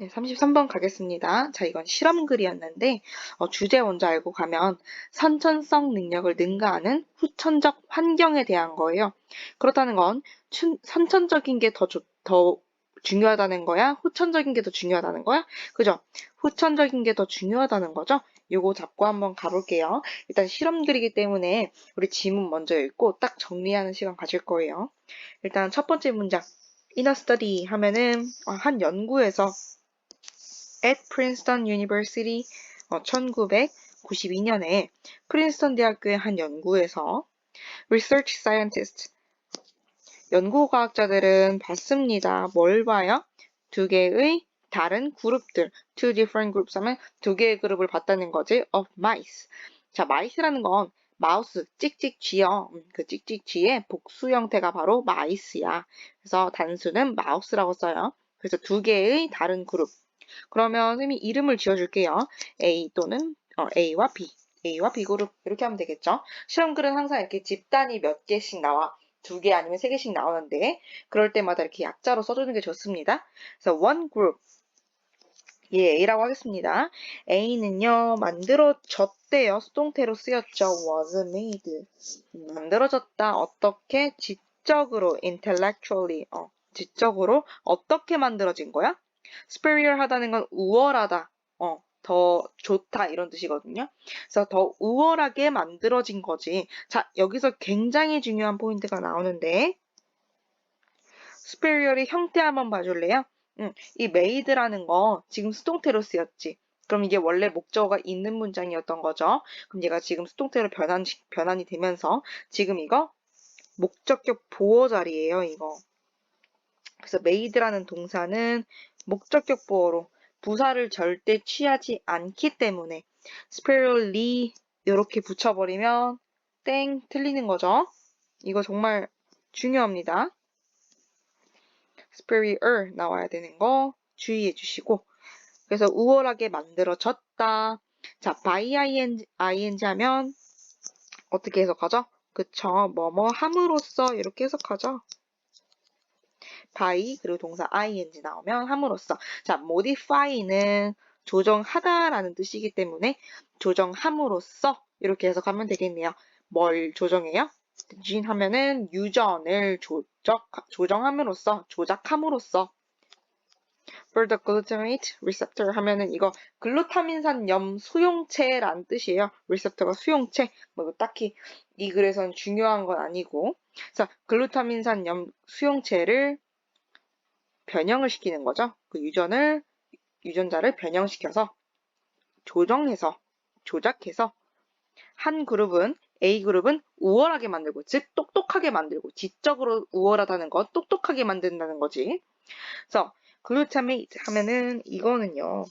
네, 33번 가겠습니다. 자, 이건 실험글이었는데, 어, 주제 먼저 알고 가면, 선천성 능력을 능가하는 후천적 환경에 대한 거예요. 그렇다는 건, 춘- 선천적인 게 더, 더 중요하다는 거야? 후천적인 게 더 중요하다는 거야? 그죠? 후천적인 게 더 중요하다는 거죠? 요거 잡고 한번 가볼게요. 일단 실험글이기 때문에 우리 지문 먼저 읽고 딱 정리하는 시간 가질 거예요. 일단 첫 번째 문장. Study 하면은 어, 한 연구에서 at Princeton University 어, 1992년에 프린스턴 대학교의 한 연구에서 research scientist 연구과학자들은 봤습니다. 뭘 봐요? 두 개의 다른 그룹들, two different groups 하면 두 개의 그룹을 봤다는 거지, of mice. 자, mice라는 건 마우스, 찍찍 쥐요. 음, 그 찍찍 쥐의 복수 형태가 바로 mice야. 그래서 단수는 mouse라고 써요. 그래서 두 개의 다른 그룹. 그러면 선생님이 이름을 지어줄게요. A 또는 어, A와 B. A와 B 그룹 이렇게 하면 되겠죠. 시험글은 항상 이렇게 집단이 몇 개씩 나와. 두 개 아니면 세 개씩 나오는데 그럴 때마다 이렇게 약자로 써주는 게 좋습니다. 그래서 one group 예, A라고 하겠습니다. A는요, 만들어졌대요. 수동태로 쓰였죠. was made. 만들어졌다. 어떻게? 지적으로, intellectually. 어, 지적으로 어떻게 만들어진 거야? Superior 하다는 건 우월하다. 어, 더 좋다. 이런 뜻이거든요. 그래서 더 우월하게 만들어진 거지. 자, 여기서 굉장히 중요한 포인트가 나오는데, superior의 형태 한번 봐줄래요? 음, 이 made라는 거 지금 수동태로 쓰였지. 그럼 이게 원래 목적어가 있는 문장이었던 거죠. 그럼 얘가 지금 수동태로 변환, 변환이 되면서 지금 이거 목적격 보어 자리예요, 이거. 그래서 made라는 동사는 목적격 보어로 부사를 절대 취하지 않기 때문에 superiorly 이렇게 붙여버리면 땡 틀리는 거죠. 이거 정말 중요합니다. superior 나와야 되는 거 주의해 주시고 그래서 우월하게 만들어졌다. 자, by ing 하면 어떻게 해석하죠? 그쵸. 뭐뭐 함으로써 이렇게 해석하죠. By 그리고 동사 ing 나오면 함으로써 자, modify는 조정하다라는 뜻이기 때문에 조정함으로써 이렇게 해석하면 되겠네요. 뭘 조정해요? 진 하면은 유전을 조적, 조정함으로써, 조작함으로써 for the glutamate receptor 하면은 이거 글루타민산 염 수용체란 뜻이에요. receptor가 수용체. 뭐 딱히 이 글에선 중요한 건 아니고. 자, 글루타민산 염 수용체를 변형을 시키는 거죠. 그 유전을 유전자를 변형시켜서 조정해서 조작해서 한 그룹은 A 그룹은 우월하게 만들고 즉 똑똑하게 만들고 지적으로 우월하다는 거 똑똑하게 만든다는 거지. 그래서 글루타메이트 하면은 이거는요.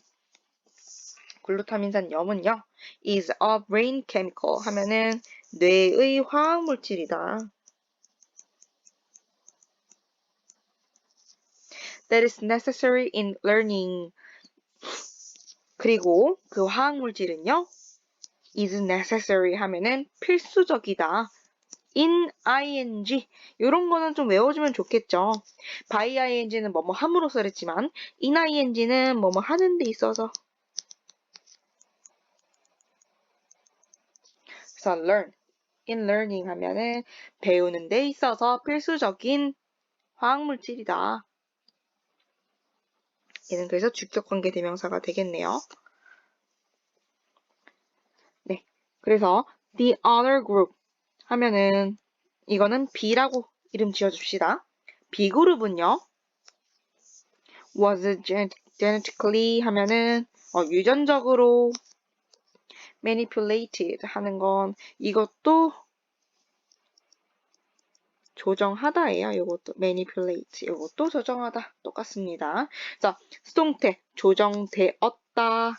글루타민산 염은요. is a brain chemical 하면은 뇌의 화학 물질이다. That is necessary in learning. 그리고 그 화학 물질은요. is necessary 하면은 필수적이다. in ing 이런 거는 좀 외워주면 좋겠죠. by ing는 뭐뭐 함으로써 그랬지만 in ing는 뭐뭐 하는 데 있어서 그래서 learn in learning 하면은 배우는 데 있어서 필수적인 화학 물질이다. 얘는 그래서 주격 관계 대명사가 되겠네요. 네. 그래서 the other group 하면은 이거는 B라고 이름 지어줍시다. B 그룹은요. was genetically 하면은 어, 유전적으로 manipulated 하는 건 이것도 조정하다예요. 이것도 manipulate. 이것도 조정하다. 똑같습니다. 자, 수동태 조정되었다.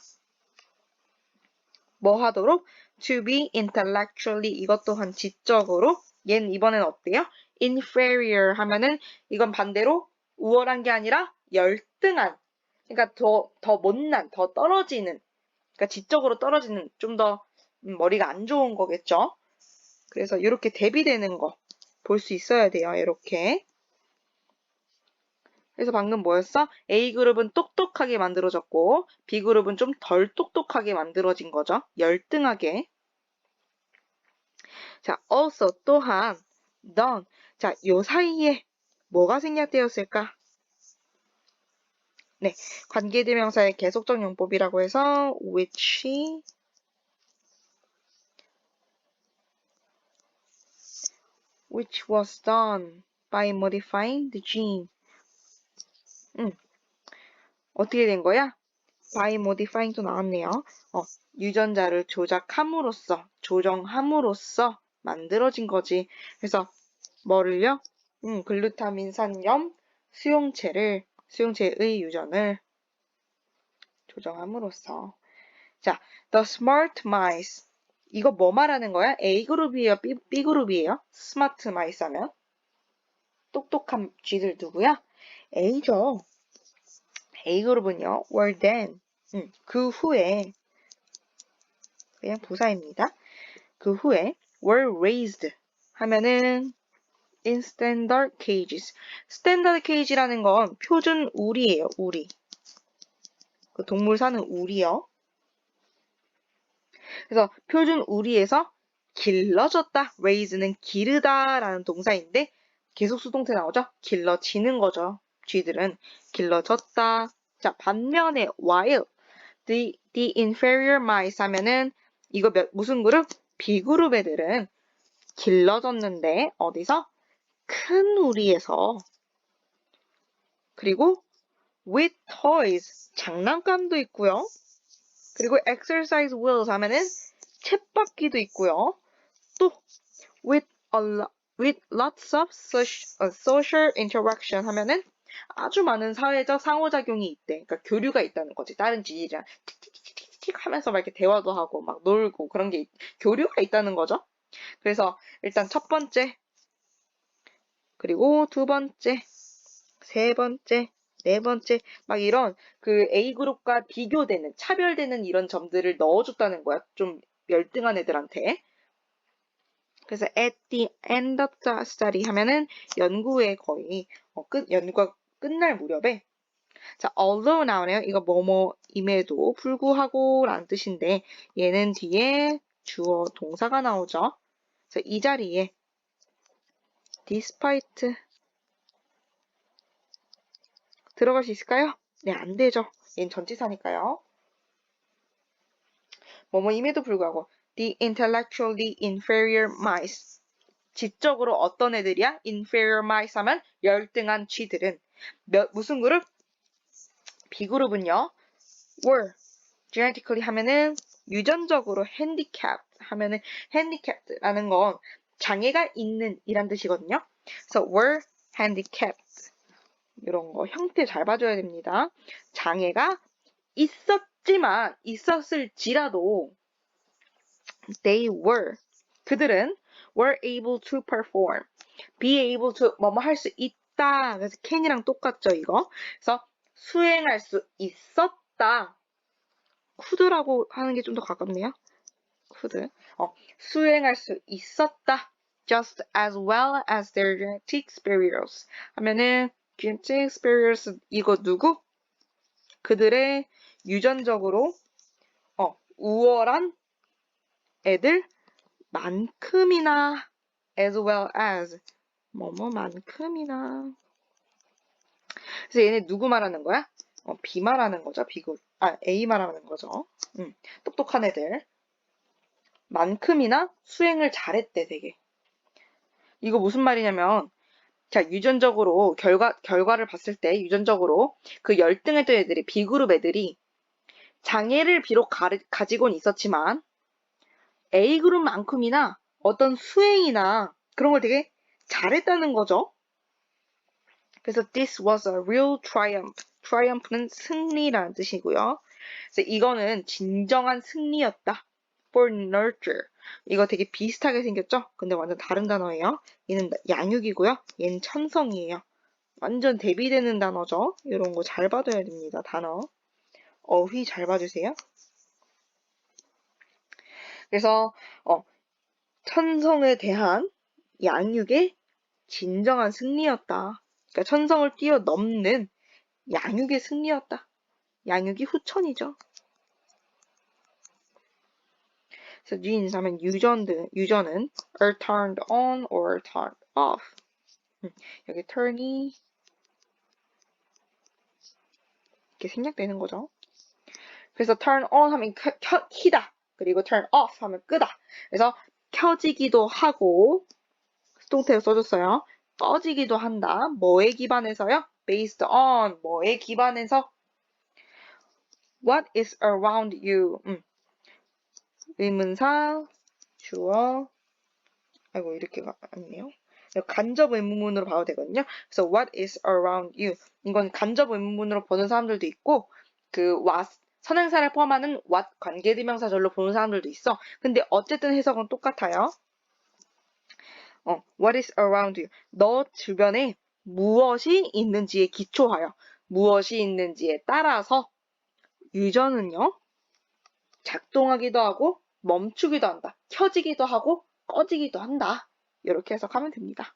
뭐 하도록? to be intellectually 이것 또한 지적으로 얘는 이번엔 어때요? inferior 하면은 이건 반대로 우월한 게 아니라 열등한 그러니까 더, 더 못난, 더 떨어지는 그러니까 지적으로 떨어지는 좀 더 머리가 안 좋은 거겠죠? 그래서 이렇게 대비되는 거 볼 수 있어야 돼요. 이렇게 그래서 방금 뭐였어? A그룹은 똑똑하게 만들어졌고 B그룹은 좀 덜 똑똑하게 만들어진 거죠. 열등하게. 자, also 또한 done. 자, 요 사이에 뭐가 생략되었을까? 네, 관계대명사의 계속적 용법이라고 해서 which which was done by modifying the gene. 음, 어떻게 된 거야? by modifying도 나왔네요. 어, 유전자를 조작함으로써, 조정함으로써 만들어진 거지. 그래서 뭐를요? 음, 글루타민산염 수용체를, 수용체의 유전을 조정함으로써. 자, the smart mice. 이거 뭐 말하는 거야? A그룹이에요? B, B그룹이에요? 스마트 마이스 하면? 똑똑한 쥐들 누구야? A죠. A그룹은요, were then. 음, 그 후에, 그냥 부사입니다. 그 후에, were raised 하면은 in standard cages. standard cage라는 건 표준 우리예요, 우리. 그 동물 사는 우리요. 그래서 표준 우리에서 길러졌다. raise는 기르다라는 동사인데 계속 수동태 나오죠? 길러지는 거죠. 쥐들은 길러졌다. 자, 반면에 while the, the inferior mice 하면은 이거 몇, 무슨 그룹? B그룹 애들은 길러졌는데 어디서? 큰 우리에서 그리고 with toys 장난감도 있고요. 그리고 exercise wheels 하면은 쳇바퀴도 있고요. 또 with a lot, with lots of social, social interaction 하면은 아주 많은 사회적 상호작용이 있대. 그러니까 교류가 있다는 거지. 다른 지지랑 틱틱틱틱 하면서 막 이렇게 대화도 하고 막 놀고 그런 게 있, 교류가 있다는 거죠. 그래서 일단 첫 번째 그리고 두 번째 세 번째 네 번째 막 이런 그 A그룹과 비교되는 차별되는 이런 점들을 넣어줬다는 거야. 좀 열등한 애들한테. 그래서 at the end of the study 하면은 연구에 거의 어, 끝 연구가 끝날 무렵에 자 although 나오네요. 이거 뭐뭐임에도 불구하고 라는 뜻인데 얘는 뒤에 주어 동사가 나오죠. 그래서 이 자리에 despite 들어갈 수 있을까요? 네, 안 되죠. 얘는 전치사니까요. 뭐뭐임에도 불구하고 the intellectually inferior mice 지적으로 어떤 애들이야? inferior mice 하면 열등한 쥐들은 몇, 무슨 그룹? B그룹은요. were genetically 하면은 유전적으로 handicapped 하면은 handicapped라는 건 장애가 있는 이란 뜻이거든요. 그래서 were handicapped 이런 거 형태 잘 봐줘야 됩니다. 장애가 있었지만 있었을지라도 they were 그들은 were able to perform be able to 뭐뭐 할 수 있다 그래서 can이랑 똑같죠 이거 그래서 수행할 수 있었다 could라고 하는 게 좀 더 가깝네요 could 어, 수행할 수 있었다 just as well as their genetic superiors 하면은 genetic superiors 이거 누구? 그들의 유전적으로 어, 우월한 애들 만큼이나 as well as 뭐뭐만큼이나 그래서 얘네 누구 말하는 거야? 어, B 말하는 거죠. B고 아 A 말하는 거죠. 음, 똑똑한 애들 만큼이나 수행을 잘했대 되게. 이거 무슨 말이냐면 자 유전적으로 결과 결과를 봤을 때 유전적으로 그 열등 했던 애들이 B그룹 애들이 장애를 비록 가, 가지고는 있었지만 A그룹만큼이나 어떤 수행이나 그런 걸 되게 잘했다는 거죠. 그래서 this was a real triumph. triumph는 승리라는 뜻이고요. 그래서 이거는 진정한 승리였다. for nurture. 이거 되게 비슷하게 생겼죠? 근데 완전 다른 단어예요. 얘는 양육이고요. 얘는 천성이에요. 완전 대비되는 단어죠. 이런 거 잘 봐둬야 됩니다. 단어. 어휘 잘 봐주세요. 그래서 어, 천성에 대한 양육의 진정한 승리였다. 그러니까 천성을 뛰어넘는 양육의 승리였다. 양육이 후천이죠. 그래서 genes 하면 유전들, 유전은 are turned on or turned off. 음, 여기 turn이 이렇게 생략되는 거죠. 그래서 turn on 하면 켜, 켜, 키다. 그리고 turn off 하면 끄다. 그래서 켜지기도 하고 수동태로 써줬어요. 꺼지기도 한다. 뭐에 기반해서요? based on 뭐에 기반해서 what is around you 음. 의문사 주어 아이고 이렇게 아니네요. 간접 의문문으로 봐도 되거든요. 그래서 what is around you 이건 간접 의문문으로 보는 사람들도 있고 그 what 선행사를 포함하는 what 관계대명사절로 보는 사람들도 있어. 근데 어쨌든 해석은 똑같아요. 어, what is around you? 너 주변에 무엇이 있는지에 기초하여 무엇이 있는지에 따라서 유전은요 작동하기도 하고 멈추기도 한다. 켜지기도 하고 꺼지기도 한다. 이렇게 해석하면 됩니다.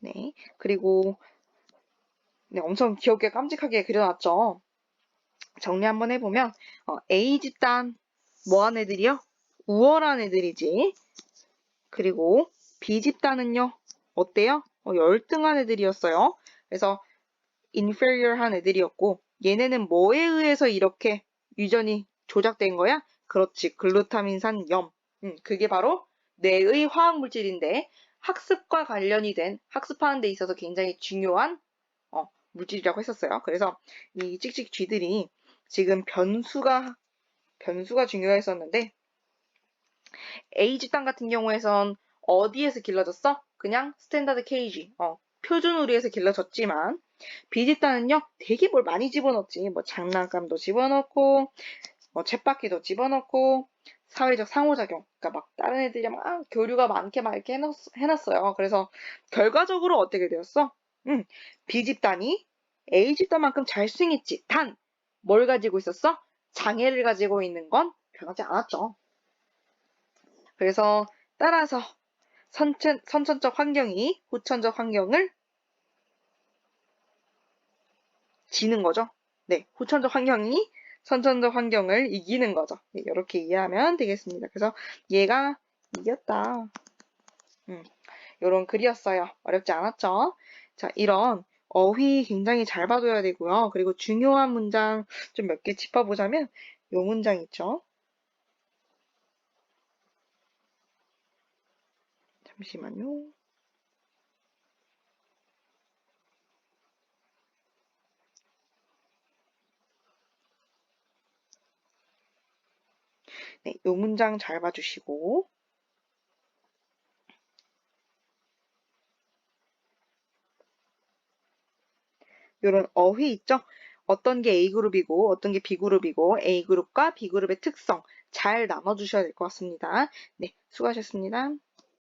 네, 그리고 네, 엄청 귀엽게 깜찍하게 그려놨죠. 정리 한번 해보면 어, A 집단 뭐한 애들이요? 우월한 애들이지. 그리고 B 집단은요? 어때요? 어, 열등한 애들이었어요. 그래서 inferior한 애들이었고 얘네는 뭐에 의해서 이렇게 유전이 조작된 거야? 그렇지. 글루타민산 염. 음, 그게 바로 뇌의 화학 물질인데 학습과 관련이 된 학습하는 데 있어서 굉장히 중요한 어, 물질이라고 했었어요. 그래서 이 찍찍 쥐들이 지금 변수가 변수가 중요했었는데 A 집단 같은 경우에선 어디에서 길러졌어? 그냥 스탠다드 케이지, 어, 표준 우리에서 길러졌지만 B 집단은요 되게 뭘 많이 집어넣지. 뭐 장난감도 집어넣고 뭐 쳇바퀴도 집어넣고 사회적 상호작용, 그러니까 막 다른 애들이 막 아, 교류가 많게 막 이렇게 해놨, 해놨어요. 그래서 결과적으로 어떻게 되었어? 음, B 집단이 A 집단만큼 잘 수행했지. 단 뭘 가지고 있었어? 장애를 가지고 있는 건 변하지 않았죠. 그래서 따라서 선천, 선천적 환경이 후천적 환경을 지는 거죠. 네, 후천적 환경이 선천적 환경을 이기는 거죠. 네, 이렇게 이해하면 되겠습니다. 그래서 얘가 이겼다. 음, 이런 글이었어요. 어렵지 않았죠? 자, 이런 어휘 굉장히 잘 봐둬야 되고요. 그리고 중요한 문장 좀 몇 개 짚어보자면 요 문장 있죠. 잠시만요. 네, 요 문장 잘 봐주시고 이런 어휘 있죠? 어떤 게 A그룹이고 어떤 게 B그룹이고 A그룹과 B그룹의 특성 잘 나눠주셔야 될 것 같습니다. 네, 수고하셨습니다.